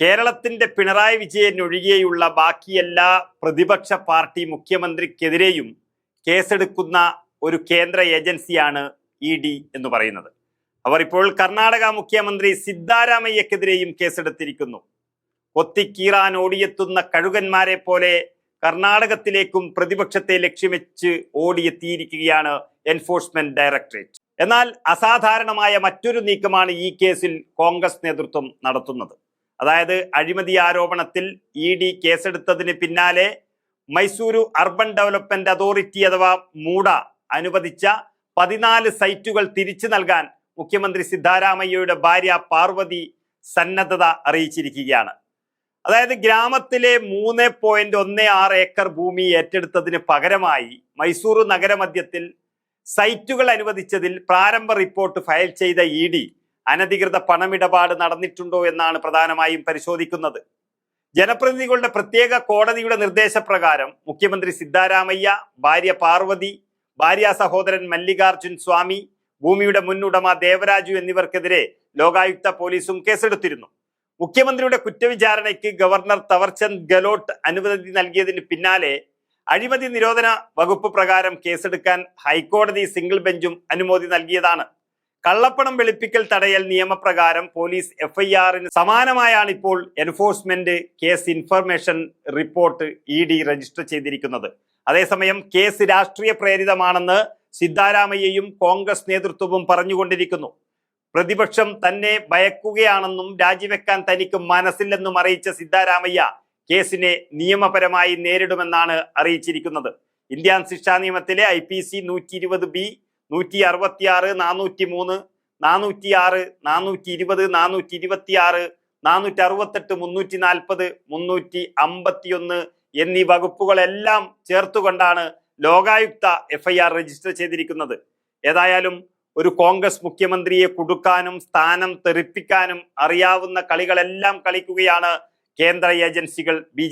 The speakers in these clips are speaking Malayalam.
കേരളത്തിന്റെ പിണറായി വിജയൻ ഒഴികെയുള്ള ബാക്കിയെല്ലാ പ്രതിപക്ഷ പാർട്ടി മുഖ്യമന്ത്രിക്കെതിരെയും കേസെടുക്കുന്ന ഒരു കേന്ദ്ര ഏജൻസിയാണ് ഇ ഡി എന്ന് പറയുന്നത്. അവർ ഇപ്പോൾ കർണാടക മുഖ്യമന്ത്രി സിദ്ധാരാമയ്യക്കെതിരെയും കേസെടുത്തിരിക്കുന്നു. കൊത്തിക്കീറാൻ ഓടിയെത്തുന്ന കഴുകന്മാരെ പോലെ കർണാടകത്തിലേക്കും പ്രതിപക്ഷത്തെ ലക്ഷ്യം വെച്ച് ഓടിയെത്തിയിരിക്കുകയാണ് എൻഫോഴ്സ്മെന്റ് ഡയറക്ടറേറ്റ്. എന്നാൽ അസാധാരണമായ മറ്റൊരു നീക്കമാണ് ഈ കേസിൽ കോൺഗ്രസ് നേതൃത്വം നടത്തുന്നത്. അതായത് അഴിമതി ആരോപണത്തിൽ ഇ ഡി കേസെടുത്തതിന് പിന്നാലെ മൈസൂരു അർബൻ ഡെവലപ്മെന്റ് അതോറിറ്റി അഥവാ മൂഡ അനുവദിച്ച പതിനാല് സൈറ്റുകൾ തിരിച്ചു നൽകാൻ മുഖ്യമന്ത്രി സിദ്ധാരാമയ്യയുടെ ഭാര്യ പാർവതി സന്നദ്ധത അറിയിച്ചിരിക്കുകയാണ്. അതായത് ഗ്രാമത്തിലെ മൂന്ന് പോയിന്റ് ഒന്ന് ആറ് ഏക്കർ ഭൂമി ഏറ്റെടുത്തതിന് പകരമായി മൈസൂരു നഗരമധ്യത്തിൽ സൈറ്റുകൾ അനുവദിച്ചതിൽ പ്രാരംഭ റിപ്പോർട്ട് ഫയൽ ചെയ്ത ഇ അനധികൃത പണമിടപാട് നടന്നിട്ടുണ്ടോ എന്നാണ് പ്രധാനമായും പരിശോധിക്കുന്നത്. ജനപ്രതിനിധികളുടെ പ്രത്യേക കോടതിയുടെ നിർദ്ദേശപ്രകാരം മുഖ്യമന്ത്രി സിദ്ധാരാമയ്യ ഭാര്യ പാർവതി ഭാര്യ സഹോദരൻ മല്ലികാർജുൻ സ്വാമി ഭൂമിയുടെ മുൻ ഉടമ ദേവരാജു എന്നിവർക്കെതിരെ ലോകായുക്ത പോലീസും കേസെടുത്തിരുന്നു. മുഖ്യമന്ത്രിയുടെ കുറ്റവിചാരണയ്ക്ക് ഗവർണർ തവർചന്ദ് ഗലോട്ട് അനുമതി നൽകിയതിന് പിന്നാലെ അഴിമതി നിരോധന വകുപ്പ് പ്രകാരം കേസെടുക്കാൻ ഹൈക്കോടതി സിംഗിൾ ബെഞ്ചും അനുമതി നൽകിയതാണ്. കള്ളപ്പണം വെളുപ്പിക്കൽ തടയൽ നിയമപ്രകാരം പോലീസ് എഫ്ഐആറിന് സമാനമായാണ് ഇപ്പോൾ enforcement case information report E D register ചെയ്തിരിക്കുന്നത്. അതേസമയം കേസ് രാഷ്ട്രീയ പ്രേരിതമാണെന്ന് സിദ്ധാരാമയ്യയും കോൺഗ്രസ് നേതൃത്വവും പറഞ്ഞുകൊണ്ടിരിക്കുന്നു. പ്രതിപക്ഷം തന്നെ ഭയക്കുകയാണെന്നും രാജിവെക്കാൻ തനിക്ക് മനസ്സില്ലെന്നും അറിയിച്ച സിദ്ധാരാമയ്യ കേസിനെ നിയമപരമായി നേരിടുമെന്നാണ് അറിയിച്ചിരിക്കുന്നത്. ഇന്ത്യൻ ശിക്ഷാ നിയമത്തിലെ ഐ പി സി നൂറ്റി ഇരുപത് ബി നൂറ്റി അറുപത്തി ആറ് നാനൂറ്റി മൂന്ന് നാനൂറ്റി ആറ് നാനൂറ്റി ഇരുപത് നാനൂറ്റി ഇരുപത്തി ആറ് നാനൂറ്റി അറുപത്തെട്ട് മുന്നൂറ്റി നാൽപ്പത് മുന്നൂറ്റി അമ്പത്തിയൊന്ന് എന്നീ വകുപ്പുകളെല്ലാം ചേർത്തുകൊണ്ടാണ് ലോകായുക്ത എഫ്ഐആർ രജിസ്റ്റർ ചെയ്തിരിക്കുന്നത്. ഏതായാലും ഒരു കോൺഗ്രസ് മുഖ്യമന്ത്രിയെ കുടുക്കാനും സ്ഥാനം തെറിപ്പിക്കാനും അറിയാവുന്ന കളികളെല്ലാം കളിക്കുകയാണ് കേന്ദ്ര ഏജൻസികൾ ബി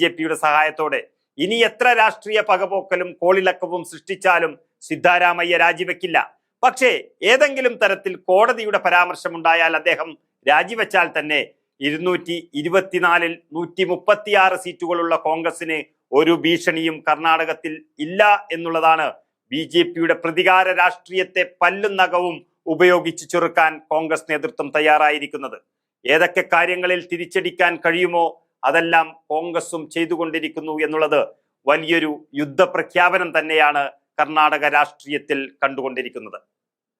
സഹായത്തോടെ. ഇനി എത്ര രാഷ്ട്രീയ പകപോക്കലും കോളിളക്കവും സൃഷ്ടിച്ചാലും സിദ്ധാരാമയ്യ രാജിവെക്കില്ല. പക്ഷേ ഏതെങ്കിലും തരത്തിൽ കോടതിയുടെ പരാമർശമുണ്ടായാൽ അദ്ദേഹം രാജിവെച്ചാൽ തന്നെ ഇരുന്നൂറ്റി ഇരുപത്തിനാലിൽ നൂറ്റി മുപ്പത്തിയാറ് സീറ്റുകളുള്ള കോൺഗ്രസിന് ഒരു ഭീഷണിയും കർണാടകത്തിൽ ഇല്ല എന്നുള്ളതാണ് ബി ജെ പിയുടെ പ്രതികാര രാഷ്ട്രീയത്തെ പല്ലും നഖവും ഉപയോഗിച്ച് ചെറുക്കാൻ കോൺഗ്രസ് നേതൃത്വം തയ്യാറായിരിക്കുന്നത്. ഏതൊക്കെ കാര്യങ്ങളിൽ തിരിച്ചടിക്കാൻ കഴിയുമോ അതെല്ലാം കോൺഗ്രസും ചെയ്തുകൊണ്ടിരിക്കുന്നു എന്നുള്ളത് വലിയൊരു യുദ്ധപ്രഖ്യാപനം തന്നെയാണ് കർണാടക രാഷ്ട്രീയത്തിൽ കണ്ടുകൊണ്ടിരിക്കുന്നത്.